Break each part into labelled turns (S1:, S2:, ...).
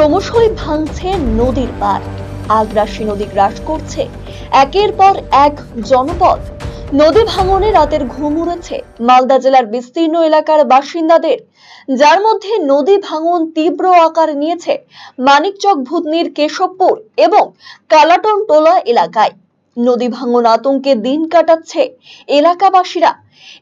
S1: ক্রমশই ভাঙছে নদীর পার আগ্রাসী নদী গ্রাস করছে। একের পর এক জনপদ। নদী ভাঙনে রাতের ঘুম উড়েছে। মালদা জেলার বিস্তীর্ণ এলাকার বাসিন্দাদের, যার মধ্যে নদী ভাঙন তীব্র আকার নিয়েছে, মানিকচক, ভুতনির, কেশবপুর এবং কালাটন টোলা এলাকায়। নদী ভাঙন আতঙ্কে দিন কাটাচ্ছে এলাকাবাসীরা।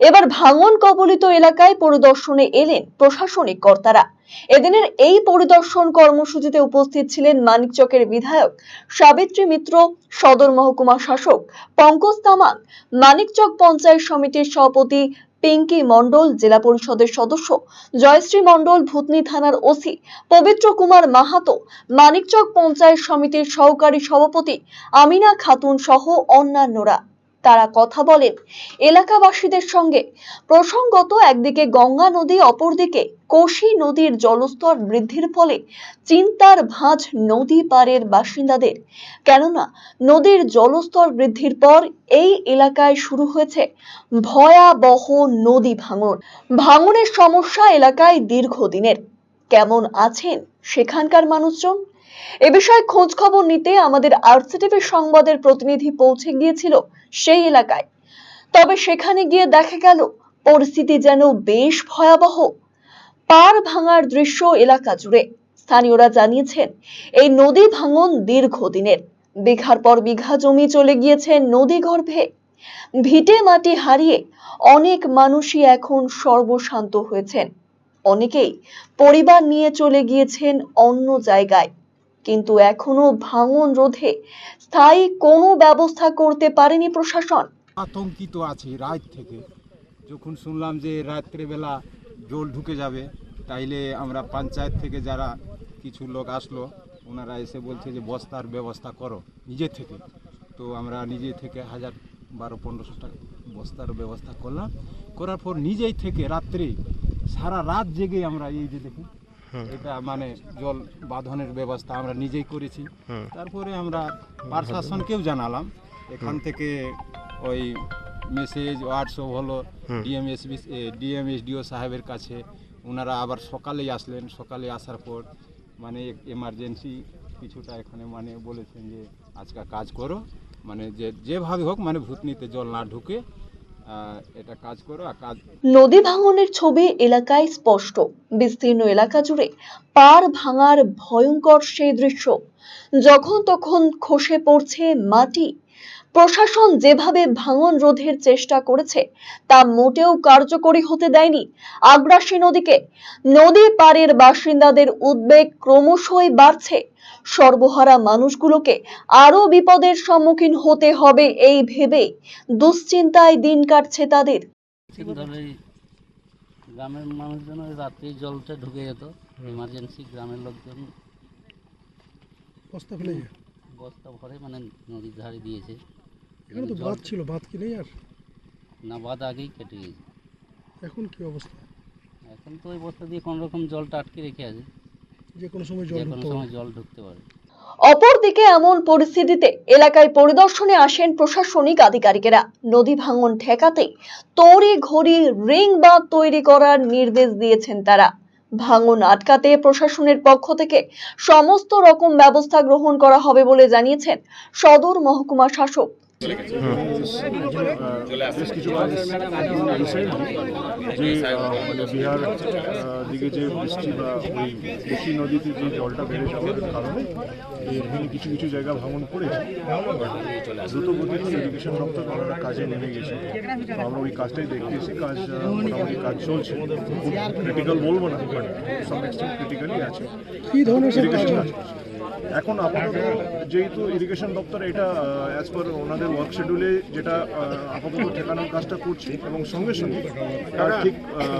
S1: এবার ভাঙন কবলিত এলাকায় পরিদর্শনে এলেন প্রশাসনিক কর্তারা। এদিনের এই পরিদর্শন কর্মসূচিতে উপস্থিত ছিলেন মানিকচকের বিধায়ক সাবিত্রী মিত্র, সদর মহকুমা শাসক পঙ্কজ তামাং, মানিকচক পঞ্চায়েত সমিতির সভাপতি পিঙ্কি মন্ডল জেলা পরিষদের সদস্য, জয়শ্রী মন্ডল ভূতনি থানার ওসি, পবিত্র কুমার মাহাতো, মানিকচক পঞ্চায়েত সমিতির সহকারী সভাপতি, আমিনা খাতুন সহ অন্যান্যরা। তারা কথা বলেন। এলাকাবাসীদের সঙ্গে প্রসঙ্গত একদিকে গঙ্গা নদী, অপরদিকে কোশি নদীর জলস্তর বৃদ্ধির ফলে চিন্তার ভাঁজ নদী পারের বাসিন্দাদের। কেননা, নদীর জলস্তর বৃদ্ধির পর এই এলাকায় শুরু হয়েছে ভয়াবহ নদী ভাঙন। ভাঙনের সমস্যা এলাকায় দীর্ঘদিনের। কেমন আছেন সেখানকার মানুষজন? এ বিষয়ে খোঁজ খবর নিতে আমাদের আরসিটিভি সংবাদের প্রতিনিধি পৌঁছে গিয়েছিল সেই এলাকায়। তবে সেখানে গিয়ে দেখা গেল, পরিস্থিতি যেন বেশ ভয়াবহ। পার ভাঙার দৃশ্য এলাকা জুড়ে। স্থানীয়রা জানিয়েছেন, এই নদী ভাঙন দীর্ঘদিনের। বিঘার পর বিঘা জমি চলে গিয়েছে নদী গর্ভে। ভিটে মাটি হারিয়ে অনেক মানুষই এখন সর্বশান্ত হয়েছেন। অনেকেই পরিবার নিয়ে চলে গিয়েছেন অন্য জায়গায়। কিন্তু এখনও ভাঙন রোধে স্থায়ী কোনো ব্যবস্থা করতে পারেনি প্রশাসন।
S2: আতঙ্কিত আছি রাত থেকে। যখন শুনলাম যে রাত্রেবেলা জল ঢুকে যাবে, তাইলে আমরা পঞ্চায়েত থেকে যারা কিছু লোক আসলো, ওনারা এসে বলছে যে বস্তার ব্যবস্থা করো, নিজে থেকে। তো আমরা নিজে থেকে হাজার বারো পনেরোশো টাকা বস্তার ব্যবস্থা করলাম। করার পর নিজেই থেকে রাত্রে সারা রাত জেগে আমরা এই যে দেখুন এটা মানে জল বাঁধনের ব্যবস্থা আমরা নিজেই করেছি। তারপরে আমরা প্রশাসনকেও জানালাম। এখান থেকে ওই মেসেজ হোয়াটসঅ্যাপ হলো ডিএমএস ডিএমএসডিও সাহেবের কাছে। ওনারা আবার সকালেই আসলেন। সকালে আসার পর মানে এমার্জেন্সি কিছুটা এখানে মানে বলেছেন যে আজকে কাজ করো। মানে যে যেভাবে হোক মানে ভূতনিতে জল না ঢুকে এটা কাজ করো কাজ
S1: নদী ভাঙনের ছবি এলাকায় স্পষ্ট। বিস্তীর্ণ এলাকা জুড়ে পার ভাঙার ভয়ঙ্কর সেই দৃশ্য। যখন তখন খসে পড়ছে মাটি। প্রশাসন যেভাবে ভাঙন রোধের চেষ্টা করেছে তা মোটেও কার্যকরী হতে দেয়নি। আগ্রাসী নদীকে নদী পাড়ের বাসিন্দাদের উদ্বেগ ক্রমশই বাড়ছে। সর্বহারা মানুষগুলোকে আরও বিপদের সম্মুখীন হতে হবে এই ভেবে দুশ্চিন্তায় দিন কাটছে তাদের।
S3: গ্রামের মানুষজন ওই রাত্রি জলটা ঢুকে যেত ইমার্জেন্সি গ্রামের লোকজন।
S4: বস্তা ফেলে
S3: বস্তা ভরে মানে নদীর ধারে দিয়েছে।
S4: এখানে তো বাঁধ ছিল বাঁধ কি নেই আর?
S3: না বাদ আগেই কেটে গেছে।
S4: এখন কি অবস্থা?
S3: এখন তো ওই বস্তা দিয়ে কোনো রকম জলটা আটকে রেখে আছে।
S4: যে কোনো সময় জল
S3: কোনো সময় জল ঢুকতে পারে।
S1: অপরদিকে এমন পরিস্থিতিতে এলাকায় পরিদর্শনে আসেন প্রশাসনিক আধিকারিকেরা। নদী ভাঙন ঠেকাতে তড়ি ঘড়ি রিং বাঁধ তৈরি করার নির্দেশ দিয়েছেন তারা। ভাঙন আটকাতে প্রশাসনের পক্ষ থেকে সমস্ত রকম ব্যবস্থা গ্রহণ করা হবে বলে জানিয়েছেন সদর মহকুমা শাসক
S5: বেশ কিছু কাজ যে মানে বিহার দিকে যে বৃষ্টি বা ওই বেশি নদীতে যে জলটা বেড়ে যাওয়ার কারণে এখানে কিছু কিছু জায়গা ভাঙন পড়েছে দ্রুত গতিতে দপ্তর ওনারা কাজে নেমে গেছে। আমরা ওই কাজটাই দেখতে এসে কাজ মোটামুটি কাজ চলছে। ক্রিটিক্যাল বলব না বাট সাম এক্সটেন্ট ক্রিটিক্যালি আছে।
S4: কি ধরনের
S5: এখন আপাতত যেহেতু ইরিগেশন দপ্তর এটা অ্যাজ পার ওনাদের ওয়ার্ক শিডিউলে যেটা আপাতত ঠেকানোর কাজটা করছে এবং সঙ্গে সঙ্গে তার ঠিক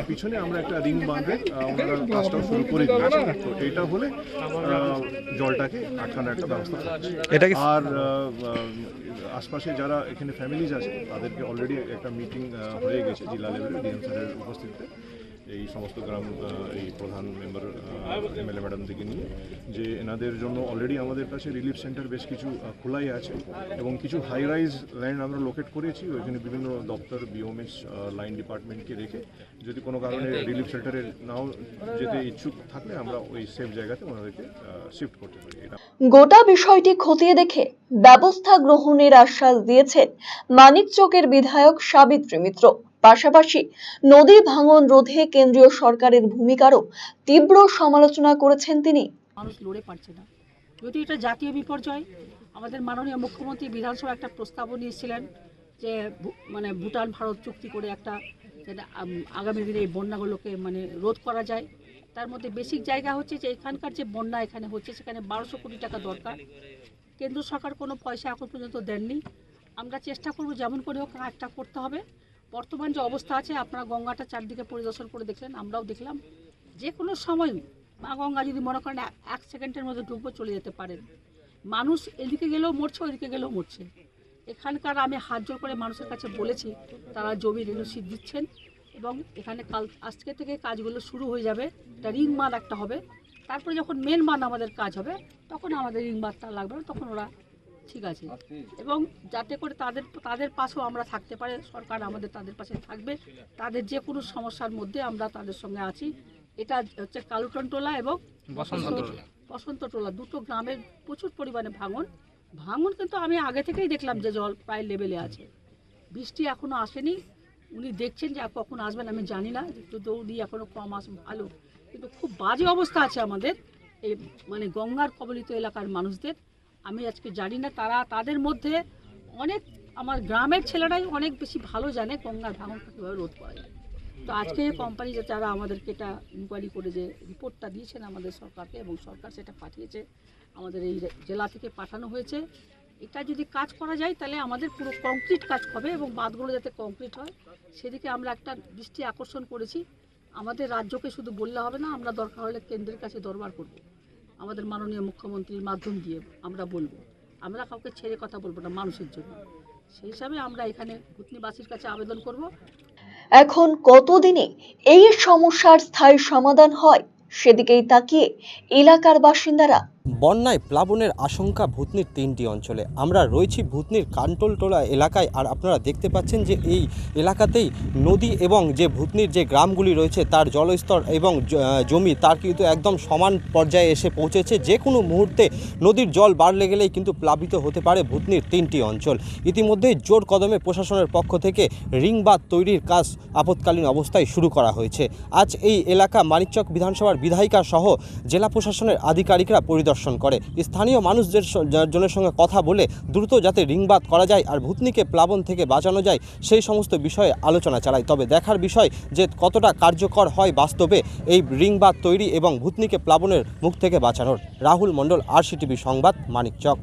S5: পিছনে আমরা একটা রিং বাঁধে আহ, ওনারা কাজটাও শুরু করে দিয়েছে। তো এইটা হলে জলটাকে আটকানোর একটা ব্যবস্থা থাকছে আর আশপাশে যারা এখানে ফ্যামিলিজ আছে তাদেরকে অলরেডি একটা মিটিং হয়ে গেছে জেলা লেভেলে ডিএম স্যারের উপস্থিতিতে। এই সমস্ত গ্রাম এই প্রধান মেম্বার এমএলএ ম্যাডামদিকে নিয়ে যে এনাদের জন্য অলরেডি আমাদের কাছে রিলিফ সেন্টার বেশ কিছু খোলাই আছে এবং কিছু হাই রাইজ ল্যান্ড আমরা লোকেট করেছি ওইখানে বিভিন্ন দপ্তর বিওমএস লাইন ডিপার্টমেন্টকে রেখে যদি কোনো কারণে রিলিফ সেন্টারে নাও যেতে ইচ্ছুক থাকলে আমরা ওই সেফ জায়গাতে ওনাদেরকে শিফট করতে পারি। এটা
S1: গোটা বিষয়টি খতিয়ে দেখে ব্যবস্থা গ্রহণের আশ্বাস দিয়েছেন মানিকচকের বিধায়ক সাবিত্রী মিত্র। পাশাপাশি নদী ভাঙন রোধে কেন্দ্রীয় সরকারের ভূমিকারও তীব্র সমালোচনা করেছেন তিনি।
S6: মানুষ লড়ে পারছে না। যদি এটা জাতীয় বিপর্যয়, আমাদের মাননীয় মুখ্যমন্ত্রী বিধানসভা একটা প্রস্তাবও নিয়েছিলেন যে মানে ভুটান ভারত চুক্তি করে একটা আগামী দিনে এই বন্যাগুলোকে মানে রোধ করা যায়। তার মধ্যে বেসিক জায়গা হচ্ছে যে এখানকার যে বন্যা এখানে হচ্ছে সেখানে বারোশো কোটি টাকা দরকার। কেন্দ্র সরকার কোনো পয়সা এখন পর্যন্ত দেননি। আমরা চেষ্টা করব যেমন করে হোক কাজটা করতে হবে। বর্তমান যে অবস্থা আছে, আপনারা গঙ্গাটা চারদিকে পরিদর্শন করে দেখলেন, আমরাও দেখলাম। যে কোনো সময় মা গঙ্গা যদি মনে করেন এক- সেকেন্ডের মধ্যে ডুবো চলে যেতে পারেন। মানুষ এদিকে গেলেও মরছে ওইদিকে গেলেও মরছে। এখানকার আমি হাত জোর করে মানুষের কাছে বলেছি, তারা জমি রেনুসি দিচ্ছেন এবং এখানে কাল, আজকে থেকে কাজগুলো শুরু হয়ে যাবে। একটা রিং মার একটা হবে। তারপরে যখন মেন মান আমাদের কাজ হবে, তখন আমাদের রিং মারটা লাগবে তখন ওরা ঠিক আছে। এবং যাতে করে তাদের তাদের পাশেও আমরা থাকতে পারে সরকার আমাদের তাদের পাশে থাকবে। তাদের যে কোনো সমস্যার মধ্যে আমরা তাদের সঙ্গে আছি। এটা হচ্ছে কালুটন টোলা এবং বসন্ত টোলা। দুটো গ্রামের প্রচুর পরিমাণে ভাঙন। ভাঙন কিন্তু আমি আগে থেকেই দেখলাম যে জল প্রায় লেভেলে আছে। বৃষ্টি এখনও আসেনি। উনি দেখছেন যে কখন আসবেন আমি জানি না। একটু দৌড়ি এখনও কম আস ভালো। কিন্তু খুব বাজে অবস্থা আছে আমাদের। এই মানে গঙ্গার কবলিত এলাকার মানুষদের। আমি আজকে জানি না, তারা তাদের মধ্যে অনেক, আমার গ্রামের ছেলেরাই অনেক বেশি ভালো জানে গঙ্গার ভাঙনটা কীভাবে রোধ করা যায়। তো আজকে কোম্পানি যে যারা আমাদেরকে এটা ইনকোয়ারি করে যে রিপোর্টটা দিয়েছেন আমাদের সরকারকে এবং সরকার সেটা পাঠিয়েছে, আমাদের এই জেলা থেকে পাঠানো হয়েছে। এটা যদি কাজ করা যায় তাহলে আমাদের পুরো কংক্রিট কাজ হবে এবং বাঁধগুলো যাতে কংক্রিট হয়, সেদিকে আমরা একটা দৃষ্টি আকর্ষণ করেছি। আমাদের রাজ্যকে শুধু বললে হবে না, আমরা দরকার হলে কেন্দ্রের কাছে দরবার করব। আমাদের মাননীয় মুখ্যমন্ত্রীর মাধ্যম দিয়ে আমরা বলব। আমরা কাউকে ছেড়ে কথা বলব না মানুষের জন্য। সেই হিসাবে আমরা এখানে ভূতনিবাসীর কাছে আবেদন করব।
S1: এখন কতদিনে এই সমস্যার স্থায়ী সমাধান হয়, সেদিকেই তাকিয়ে এলাকার বাসিন্দারা
S7: বন্যায় প্লাবনের আশঙ্কা ভূতনির তিনটি অঞ্চলে। আমরা রয়েছি ভূতনির কান্টলটোলা এলাকায় আর আপনারা দেখতে পাচ্ছেন যে এই এলাকাতেই নদী এবং যে ভূতনির যে গ্রামগুলি রয়েছে তার জলস্তর এবং জমি তার কিন্তু একদম সমান পর্যায়ে এসে পৌঁছেছে। যে কোনো মুহূর্তে নদীর জল বাড়লে গেলেই কিন্তু প্লাবিত হতে পারে ভূতনির তিনটি অঞ্চল। ইতিমধ্যেই জোর কদমে প্রশাসনের পক্ষ থেকে রিং বাঁধ তৈরির কাজ আপৎকালীন অবস্থায় শুরু করা হয়েছে। আজ এই এলাকা মানিকচক বিধানসভার বিধায়িকা সহ জেলা প্রশাসনের আধিকারিকরা পরিদর্শন করে। স্থানীয় মানুষদের জনের সঙ্গে কথা বলে দ্রুত যাতে রিংবাদ করা যায় আর ভূতনিকে প্লাবন থেকে বাঁচানো যায়, সেই সমস্ত বিষয়ে আলোচনা চালায়। তবে দেখার বিষয় যে কতটা কার্যকর হয় বাস্তবে এই রিংবাদ তৈরি এবং ভূতনিকে প্লাবনের মুখ থেকে বাঁচানোর। রাহুল মণ্ডল, আরসিটিভি সংবাদ, মানিকচক।